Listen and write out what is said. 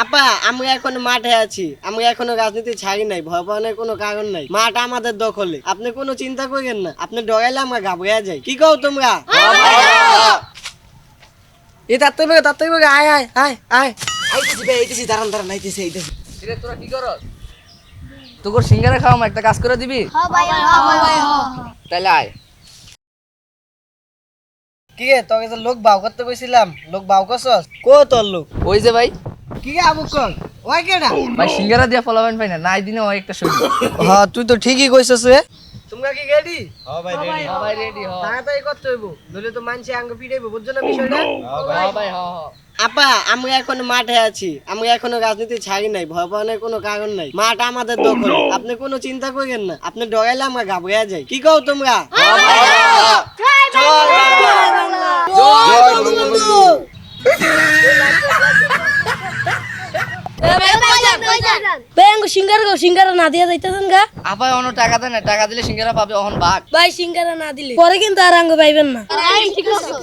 আপা আমরা এখন মাঠে আছি। আমরা এখনও রাজনীতি ছাড়ি নাই ভয় পাওয়ানোর কোনো কারণ নাই। মাঠ আমাদের দখলে। আপনি কোনো চিন্তা করেন না। আপনি ডরাইলে আমরা ঘাবড়ে যাই। কি কও তোমরা? এ তার তো তার তো আয় আয় আয় আয়। আইতেছি বে আইতেছি। দাঁড়ান দাঁড়ান আইতেছি আইতেছি। কিরে তোরা কি করস? তোর সিঙ্গারা খাওয়া একটা কাজ করে দিবি? তাহলে আয়। কি রে তোকে তো লোক বাউ করতে কইছিলাম লোক বাউ করছস? কো তোর লোক? ওই যে ভাই কি ওই কেডা? ভাই সিঙ্গারা দিয়া ফলাবেন পাই না নাই দিনে ওই একটা সই হ্যাঁ তুই তো ঠিকই কইছস রে। তোমরা কি রেডি ভাই রেডি হ। তাড়াতাড়ি করতে হইব নইলে তো মানছে আঙ্গ পিড়াইবো বুঝছ না বিষয়টা? ভাই হ হ আপা আমরা এখন মাঠে আছি আমরা এখনও রাজনীতি ছাড়ি নাই ভয় পাওয়ানোর কোনো কারণ নাই। মাঠ আমাদের দখল আপনি কোনো চিন্তা করেন না আপনি ডরাইলে আমরা ঘাবড়ে যাই। কি কও তোমরা? ব্যাঙ্গ সিঙ্গারা গো সিঙ্গারা না দিয়া যাইতেছেন গা? আপাই অন্য টাকা দেয় না টাকা দিলে সিঙ্গারা পাবে অহন ভাগ ভাই সিঙ্গারা না দিলে। পরে কিন্তু আর আঙ্গ পাইবেন না।